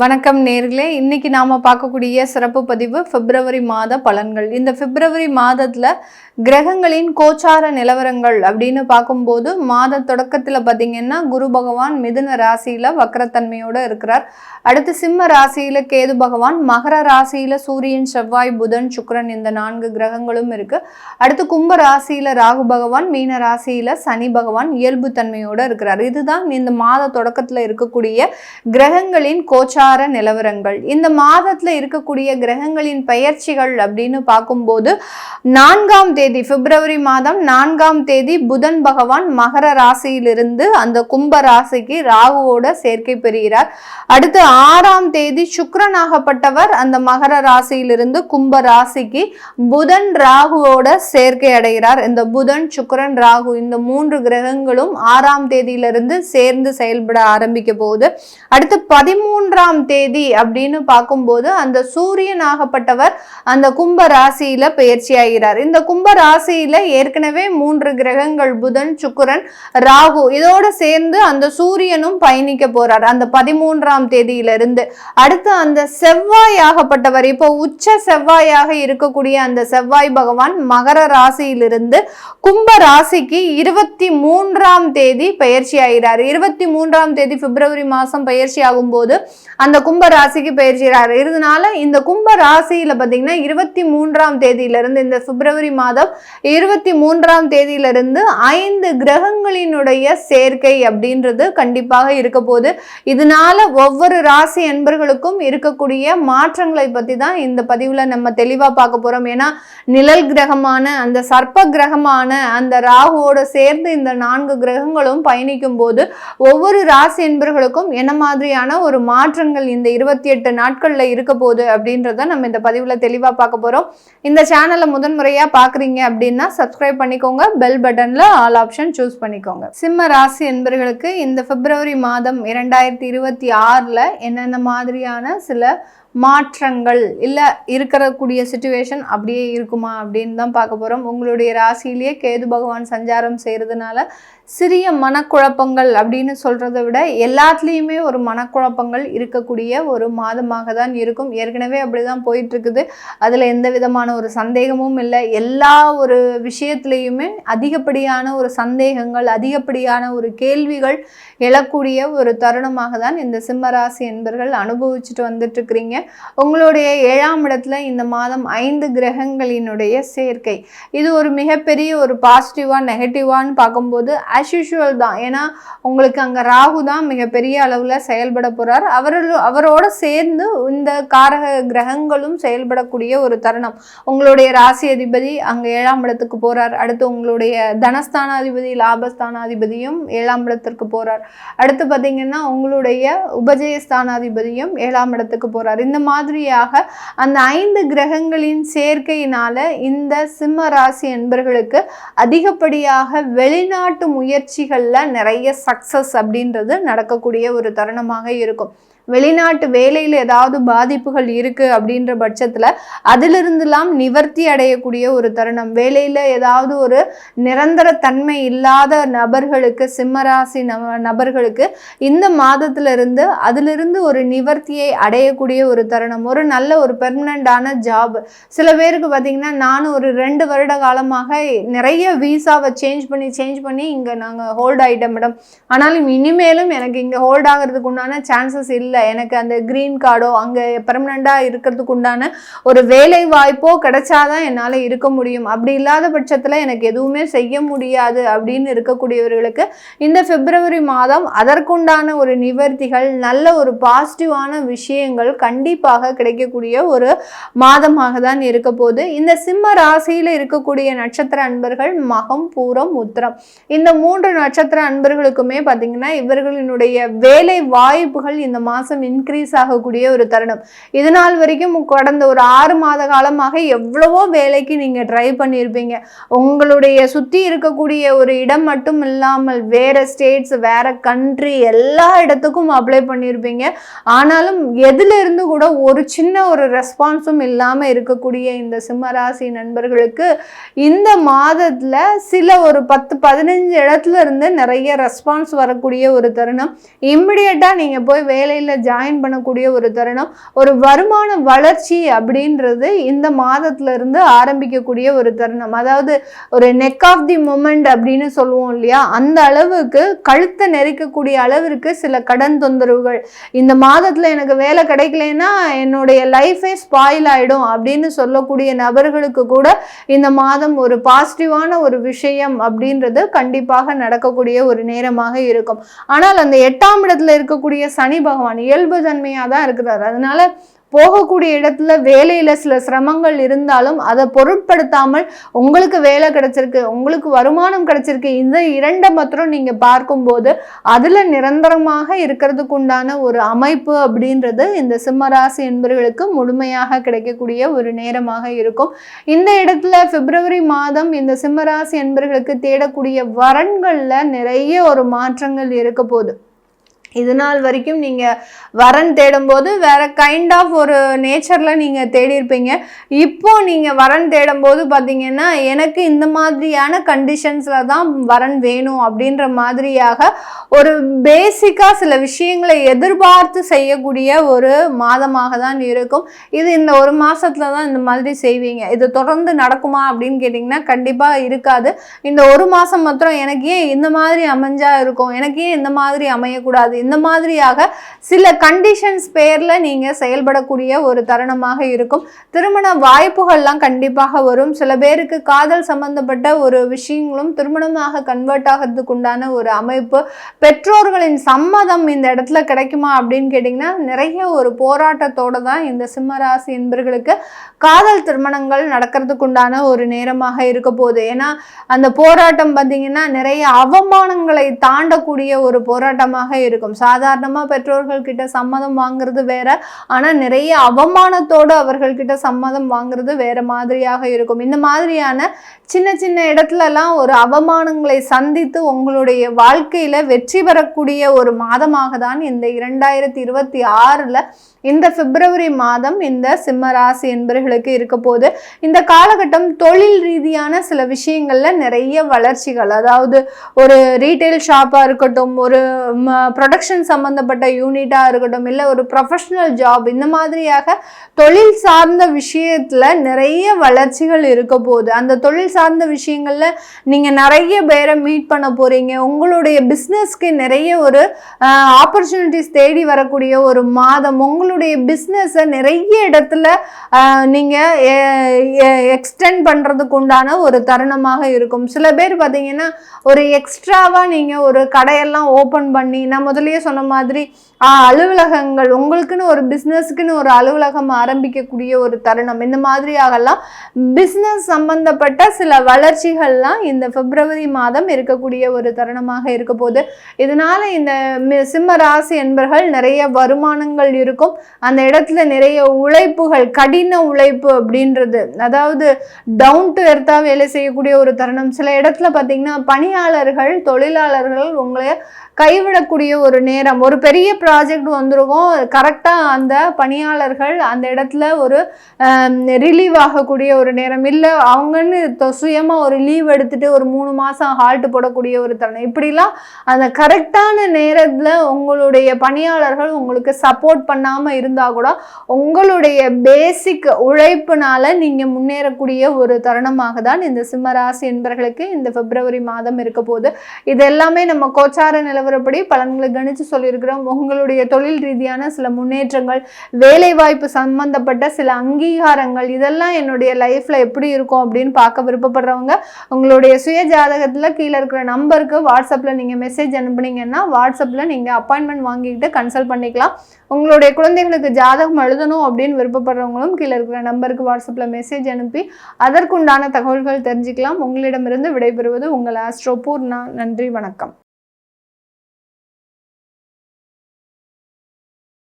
வணக்கம் நேர்களே. இன்னைக்கு நாம பார்க்கக்கூடிய சிறப்பு பதிவு பிப்ரவரி மாத பலன்கள். இந்த பிப்ரவரி மாதத்துல கிரகங்களின் கோச்சார நிலவரங்கள் அப்படின்னு பார்க்கும்போது மாத தொடக்கத்தில் பார்த்தீங்கன்னா குரு பகவான் மிதுன ராசியில் வக்கரத்தன்மையோடு இருக்கிறார். அடுத்து சிம்ம ராசியில் கேது பகவான் மகர ராசியில் சூரியன் செவ்வாய் புதன் சுக்ரன் இந்த நான்கு கிரகங்களும் இருக்கு. அடுத்து கும்ப ராசியில் ராகு பகவான் மீன ராசியில் சனி பகவான் இயல்பு தன்மையோடு இருக்கிறார். இதுதான் இந்த மாத தொடக்கத்தில் இருக்கக்கூடிய கிரகங்களின் கோச்சார நிலவரங்கள். இந்த மாதத்தில் இருக்கக்கூடிய கிரகங்களின் பெயர்ச்சிகள் அப்படின்னு பார்க்கும்போது நான்காம் தேதி தேதி பிப்ரவரி மாதம் நான்காம் தேதி புதன் பகவான் மகர ராசியிலிருந்து அந்த கும்ப ராசிக்கு ராகுவோட சேர்க்கை பெறுகிறார். அடுத்து ஆறாம் தேதி சுக்கரனாகப்பட்டவர் அந்த மகர ராசியிலிருந்து கும்ப ராசிக்கு புதன் ராகுவோட சேர்க்கை அடைகிறார். இந்த புதன் சுக்கரன் ராகு இந்த மூன்று கிரகங்களும் ஆறாம் தேதியிலிருந்து சேர்ந்து செயல்பட ஆரம்பிக்க போகுது. அடுத்து பதிமூன்றாம் தேதி அப்படின்னு பார்க்கும்போது அந்த சூரியனாகப்பட்டவர் அந்த கும்ப ராசியில பயிற்சி ஆகிறார் இந்த கும்ப ராசியில ஏற்கனவே மூன்று கிரகங்கள் புதன் சுக்கிரன் ராகு. இதோட சேர்ந்து அந்த சூரியனும் பயணிக்க போறார். அந்த பதிமூன்றாம் தேதியிலிருந்து அடுத்து அந்த செவ்வாய் ஆகப்பட்டவர். இப்போ உச்ச செவ்வாயாக இருக்கக்கூடிய அந்த செவ்வாய் பகவான் மகர ராசியிலிருந்து கும்ப ராசிக்கு இருபத்தி மூன்றாம் தேதி பயிற்சி ஆகிறார். இருபத்தி மூன்றாம் தேதி பிப்ரவரி மாசம் பயிற்சி ஆகும்போது அந்த கும்ப ராசிக்கு ஆகிறார். இதனால இந்த கும்ப ராசியில பாத்தீங்கன்னா இருபத்தி மூன்றாம் தேதியிலிருந்து இந்த பிப்ரவரி மாதம் இருபத்தி மூன்றாம் தேதியிலிருந்து ஐந்து கிரகங்களினுடைய சேர்க்கை அப்படின்றது கண்டிப்பாக இருக்க போது இதனால ஒவ்வொரு ராசி என்பர்களுக்கும் இருக்கக்கூடிய மாற்றங்களை பத்தி தான் இந்த பதிவுல நம்ம தெளிவா பார்க்க போறோம். ஏன்னா நிழல் கிரகமான அந்த சர்ப்ப கிரகமான அந்த ராகுவோட சேர்ந்து இந்த நான்கு கிரகங்களும் பயணிக்கும் போது ஒவ்வொரு ராசி என்பர்களுக்கும் என்ன மாதிரியான ஒரு மாற்றங்கள் இந்த இருபத்தி எட்டு நாட்கள்ல இருக்க போகுது அப்படின்றத நம்ம இந்த பதிவுல தெளிவா பார்க்க போறோம். இந்த சேனலை முதன்முறையா பாக்குறீங்க அப்படின்னா சப்ஸ்கிரைப் பண்ணிக்கோங்க. பெல் பட்டனில் ஆல் ஆப்ஷன் சூஸ் பண்ணிக்கோங்க. சிம்ம ராசி என்பர்களுக்கு இந்த பிப்ரவரி மாதம் இரண்டாயிரத்தி இருபத்தி ஆறில் என்னென்ன மாதிரியான சில மாற்றங்கள் இல்லை இருக்கக்கூடிய சுச்சுவேஷன் அப்படியே இருக்குமா அப்படின்னு தான் பார்க்க போகிறோம் உங்களுடைய ராசியிலேயே கேது பகவான் சஞ்சாரம் செய்கிறதுனால சிறிய மனக்குழப்பங்கள் அப்படின்னு சொல்கிறத விட எல்லாத்துலேயுமே ஒரு மனக்குழப்பங்கள் இருக்கக்கூடிய ஒரு மாதமாக தான் இருக்கும். ஏற்கனவே அப்படி தான் போயிட்டுருக்குது. அதில் எந்த விதமான ஒரு சந்தேகமும் இல்லை. எல்லா ஒரு விஷயத்துலேயுமே அதிகப்படியான ஒரு சந்தேகங்கள் அதிகப்படியான ஒரு கேள்விகள் எழக்கூடிய ஒரு தருணமாக தான் இந்த சிம்மராசி என்பர்கள் அனுபவிச்சுட்டு வந்துட்டுருக்குறீங்க. உங்களுடைய ஏழாம் இடத்துல இந்த மாதம் ஐந்து கிரகங்களினுடைய சேர்க்கை. இது ஒரு மிகப்பெரிய ஒரு பாசிட்டிவா நெகட்டிவான்னு பார்க்கும்போது ஆஸ் யூஷுவல் தான். ஏன்னா உங்களுக்கு அங்கே ராகு தான் மிகப்பெரிய அளவில் செயல்பட போகிறார் அவரோட அவரோட சேர்ந்து இந்த காரக கிரகங்களும் செயல்படக்கூடிய ஒரு தருணம். உங்களுடைய ராசி அதிபதி அங்கே ஏழாம் இடத்துக்கு போகிறார் அடுத்து உங்களுடைய தனஸ்தானாதிபதி லாபஸ்தானாதிபதியும் ஏழாம் இடத்திற்கு போகிறார் அடுத்து பார்த்தீங்கன்னா உங்களுடைய உபஜயஸ்தானாதிபதியும் ஏழாம் இடத்துக்கு போகிறார் இந்த இந்த மாதிரியாக அந்த ஐந்து கிரகங்களின் சேர்க்கையினால இந்த சிம்ம ராசி என்பர்களுக்கு அதிகப்படியாக வெளிநாட்டு முயற்சிகளில் நிறைய சக்சஸ் அப்படின்றது நடக்கக்கூடிய ஒரு தருணமாக இருக்கும். வெளிநாட்டு வேலையில் ஏதாவது பாதிப்புகள் இருக்குது அப்படின்ற பட்சத்தில் அதிலிருந்துலாம் நிவர்த்தி அடையக்கூடிய ஒரு தருணம். வேலையில் ஏதாவது ஒரு நிரந்தர தன்மை இல்லாத நபர்களுக்கு சிம்மராசி நபர்களுக்கு இந்த மாதத்துல இருந்து அதிலிருந்து ஒரு நிவர்த்தியை அடையக்கூடிய ஒரு தருணம். ஒரு நல்ல ஒரு பெர்மனண்டான ஜாப் சில பேருக்கு பார்த்தீங்கன்னா நானும் ஒரு ரெண்டு வருட காலமாக நிறைய வீசாவை சேஞ்ச் பண்ணி சேஞ்ச் பண்ணி இங்கே நாங்கள் ஹோல்ட் ஆகிட்டோம் மேடம் ஆனாலும் இனிமேலும் எனக்கு இங்கே ஹோல்ட் ஆகிறதுக்கு உண்டான சான்சஸ் இல்லை. எனக்கு அந்த க்ரீன் கார்டோ அங்கே பெர்மனண்டாக இருக்கிறதுக்கு உண்டான ஒரு வேலை வாய்ப்போ கிடைச்சாதான் என்னால் இருக்க முடியும். அப்படி இல்லாத பட்சத்தில் எனக்கு எதுவுமே செய்ய முடியாது அப்படின்னு இருக்கக்கூடியவர்களுக்கு இந்த பிப்ரவரி மாதம் அதற்குண்டான ஒரு நிவர்த்திகள் நல்ல ஒரு பாசிட்டிவான விஷயங்கள் கண்டிப்பாக கிடைக்கக்கூடிய ஒரு மாதமாக தான் இருக்க போகுது. இந்த சிம்ம ராசியில் இருக்கக்கூடிய நட்சத்திர அன்பர்கள் மகம் பூரம் உத்திரம். இந்த மூன்று நட்சத்திர அன்பர்களுக்குமே பார்த்தீங்கன்னா இவர்களினுடைய வேலை வாய்ப்புகள் இந்த மாதம் இன்க்ரீஸ் ஆகக்கூடிய ஒரு தருணம். இது நாள் வரைக்கும் கடந்த ஒரு ஆறு மாத காலமாக எவ்வளவோ வேலைக்கு நீங்கள் ட்ரை பண்ணியிருப்பீங்க உங்களுடைய சுற்றி இருக்கக்கூடிய ஒரு இடம் மட்டும் இல்லாமல் வேற ஸ்டேட்ஸ் வேற கண்ட்ரி எல்லா இடத்துக்கும் அப்ளை பண்ணியிருப்பீங்க ஆனாலும் எதிலிருந்து கூட ஒரு சின்ன ஒரு ரெஸ்பான்ஸும் இல்லாமல் இருக்கக்கூடிய இந்த சிம்மராசி நண்பர்களுக்கு இந்த மாதத்தில் சில ஒரு பத்து பதினஞ்சு இடத்துல இருந்து நிறைய ரெஸ்பான்ஸ் வரக்கூடிய ஒரு தருணம். இம்மிடியட்டாக நீங்கள் போய் வேலையில் ஜாயின் பண்ணக்கூடிய ஒரு தருணம். ஒரு வருமான வளர்ச்சி அப்படின்றது இந்த மாதத்துலேருந்து ஆரம்பிக்கக்கூடிய ஒரு தருணம். அதாவது ஒரு நெக் ஆஃப் தி மூமெண்ட் அப்படின்னு சொல்லுவோம் இல்லையா? அந்த அளவுக்கு கழுத்தை நெரிக்கக்கூடிய அளவிற்கு சில கடன் தொந்தரவுகள். இந்த மாதத்தில் எனக்கு வேலை கிடைக்கலன்னா என்னுடைய லைஃபே ஸ்பாயில் ஆகிடும் அப்படின்னு சொல்லக்கூடிய நபர்களுக்கு கூட இந்த மாதம் ஒரு பாசிட்டிவான ஒரு விஷயம் அப்படின்றது கண்டிப்பாக நடக்கக்கூடிய ஒரு நேரமாக இருக்கும். ஆனால் அந்த எட்டாம் இடத்துல இருக்கக்கூடிய சனி பகவான் இயல்பு தன்மையாக தான் இருக்கிறார். அதனால போகக்கூடிய இடத்துல வேலையில சில சிரமங்கள் இருந்தாலும் அதை பொருட்படுத்தாமல் உங்களுக்கு வேலை கிடைச்சிருக்கு உங்களுக்கு வருமானம் கிடைச்சிருக்கு இந்த இரண்டை மாத்திரம் நீங்க பார்க்கும்போது அதுல நிரந்தரமாக இருக்கிறதுக்கு உண்டான ஒரு அமைப்பு அப்படின்றது இந்த சிம்மராசி என்பவர்களுக்கு முழுமையாக கிடைக்கக்கூடிய ஒரு நேரமாக இருக்கும். இந்த இடத்துல பிப்ரவரி மாதம் இந்த சிம்மராசி என்பவர்களுக்கு தேடக்கூடிய வரன்களில் நிறைய ஒரு மாற்றங்கள் இருக்க போகுது. இது நாள் வரைக்கும் நீங்கள் வரன் தேடும்போது வேறு கைண்ட் ஆஃப் ஒரு நேச்சரில் நீங்கள் தேடியிருப்பீங்க. இப்போது இப்போ நீங்கள் வரன் தேடும்போது பார்த்தீங்கன்னா எனக்கு இந்த மாதிரியான கண்டிஷன்ஸில் தான் வரன் வேணும் அப்படின்ற மாதிரியாக ஒரு பேசிக்காக சில விஷயங்களை எதிர்பார்த்து செய்யக்கூடிய ஒரு மாதமாக தான் இருக்கும். இது இந்த ஒரு மாதத்தில் தான் இந்த மாதிரி செய்வீங்க. இது தொடர்ந்து நடக்குமா அப்படின்னு கேட்டிங்கன்னா கண்டிப்பாக இருக்காது. இந்த ஒரு மாதம் மாத்திரம் எனக்கு ஏன் இந்த மாதிரி அமைஞ்சா இருக்கும்? எனக்கு ஏன் இந்த மாதிரி அமையக்கூடாது? இந்த மாதிரியாக சில கண்டிஷன்ஸ் பேரில் நீங்கள் செயல்படக்கூடிய ஒரு தருணமாக இருக்கும். திருமண வாய்ப்புகள்லாம் கண்டிப்பாக வரும். சில பேருக்கு காதல் சம்பந்தப்பட்ட ஒரு விஷயங்களும் திருமணமாக கன்வெர்ட் ஆகிறதுக்கு உண்டான ஒரு அமைப்பு. பெற்றோர்களின் சம்மதம் இந்த இடத்துல கிடைக்குமா அப்படின்னு கேட்டிங்கன்னா நிறைய ஒரு போராட்டத்தோடு தான் இந்த சிம்மராசி என்பர்களுக்கு காதல் திருமணங்கள் நடக்கிறதுக்கு உண்டான ஒரு நேரமாக இருக்க போகுது. ஏன்னா அந்த போராட்டம் பார்த்தீங்கன்னா நிறைய அவமானங்களை தாண்டக்கூடிய ஒரு போராட்டமாக இருக்கும். சாதாரணமாக பெற்றோர்கள் கிட்ட சம்மதம் வாங்குறது வேற ஆனால் நிறைய அவமானத்தோடு அவர்கள்கிட்ட சம்மதம் வாங்குறது வேற மாதிரியாக இருக்கும். இந்த மாதிரியான சின்ன சின்ன இடத்துலலாம் ஒரு அவமானங்களை சந்தித்து உங்களுடைய வாழ்க்கையில் வெற்றி பெறக்கூடிய ஒரு மாதமாக தான் இந்த இரண்டாயிரத்தி இருபத்தி ஆறில் இந்த பிப்ரவரி மாதம் இந்த சிம்ம ராசி என்பர்களுக்கு இருக்க போது இந்த காலகட்டம் தொழில் ரீதியான சில விஷயங்களில் நிறைய வளர்ச்சிகள் அதாவது ஒரு ரீட்டைல் ஷாப்பாக இருக்கட்டும் ஒரு ப்ரொடக்ஷன் சம்மந்தப்பட்ட யூனிட்டாக இருக்கட்டும் இல்லை ஒரு ப்ரொஃபஷனல் ஜாப் இந்த மாதிரியாக தொழில் சார்ந்த விஷயத்தில் நிறைய வளர்ச்சிகள் இருக்க போகுது. அந்த தொழில் சார்ந்த விஷயங்களில் நீங்கள் நிறைய பேரை மீட் பண்ண போகிறீங்க உங்களுடைய பிஸ்னஸ்க்கு நிறைய ஒரு ஆப்பர்ச்சுனிட்டிஸ் தேடி வரக்கூடிய ஒரு மாதம் உங்களுடைய பிஸ்னஸை நிறைய இடத்துல நீங்கள் எக்ஸ்டெண்ட் பண்ணுறதுக்கு உண்டான ஒரு தருணமாக இருக்கும். சில பேர் பார்த்தீங்கன்னா ஒரு எக்ஸ்ட்ராவாக நீங்கள் ஒரு கடையெல்லாம் ஓப்பன் பண்ணி நான் முதலியே சொன்ன மாதிரி அலுவலகங்கள் உங்களுக்குன்னு ஒரு பிஸ்னஸ்க்குன்னு ஒரு அலுவலகம் ஆரம்பிக்கக்கூடிய ஒரு தருணம். இந்த மாதிரியாகலாம் பிஸ்னஸ் சம்பந்தப்பட்ட சில வளர்ச்சிகள்லாம் இந்த பிப்ரவரி மாதம் இருக்கக்கூடிய ஒரு தருணமாக இருக்க போது இதனால இந்த சிம்ம ராசி என்பர்கள் நிறைய வருமானங்கள் இருக்கும். அந்த இடத்துல நிறைய உழைப்புகள் கடின உழைப்பு அப்படின்றது அதாவது டவுன் டு எர்த்தா வேலை செய்யக்கூடிய ஒரு தருணம். சில இடத்துல பார்த்தீங்கன்னா பணியாளர்கள் தொழிலாளர்கள் உங்களை கைவிடக்கூடிய ஒரு நேரம். ஒரு பெரிய ப்ராஜெக்ட் வந்திருக்கும் கரெக்டாக அந்த பணியாளர்கள் அந்த இடத்துல ஒரு ரிலீவ் ஆகக்கூடிய ஒரு நேரம். இல்லை அவங்கன்னு சுயமாக ஒரு லீவ் எடுத்துட்டு ஒரு மூணு மாதம் ஹால்ட்டு போடக்கூடிய ஒரு தருணம். இப்படிலாம் அந்த கரெக்டான நேரத்தில் உங்களுடைய பணியாளர்கள் உங்களுக்கு சப்போர்ட் பண்ணாமல் இருந்தால் கூட உங்களுடைய பேசிக் உழைப்புனால நீங்கள் முன்னேறக்கூடிய ஒரு தருணமாக தான் இந்த சிம்மராசி என்பர்களுக்கு இந்த பிப்ரவரி மாதம் இருக்க போகுது. இது எல்லாமே நம்ம கோச்சார நிலவரப்படி பலன்களை கணிச்சு சொல்லியிருக்கிறோம். உங்களுடைய தொழில் ரீதியான சில முன்னேற்றங்கள் வேலைவாய்ப்பு சம்பந்தப்பட்ட சில அங்கீகாரங்கள் இதெல்லாம் என்னுடைய லைஃப்பில் எப்படி இருக்கும் அப்படின்னு பார்க்க விருப்பப்படுறவங்க உங்களுடைய சுய ஜாதகத்தில் கீழே இருக்கிற நம்பருக்கு வாட்ஸ்அப்பில் நீங்கள் மெசேஜ் அனுப்புனீங்கன்னா வாட்ஸ்அப்பில் நீங்கள் அப்பாயின்மெண்ட் வாங்கிக்கிட்டு கன்சல்ட் பண்ணிக்கலாம். உங்களுடைய குழந்தைகளுக்கு ஜாதகம் எழுதணும் அப்படின்னு விருப்பப்படுறவங்களும் கீழே இருக்கிற நம்பருக்கு வாட்ஸ்அப்பில் மெசேஜ் அனுப்பி அதற்குண்டான தகவல்கள் தெரிஞ்சுக்கலாம். உங்களிடமிருந்து விடைபெறுவது உங்கள் ஆஸ்ட்ரோபூர்ணா நன்றி வணக்கம்.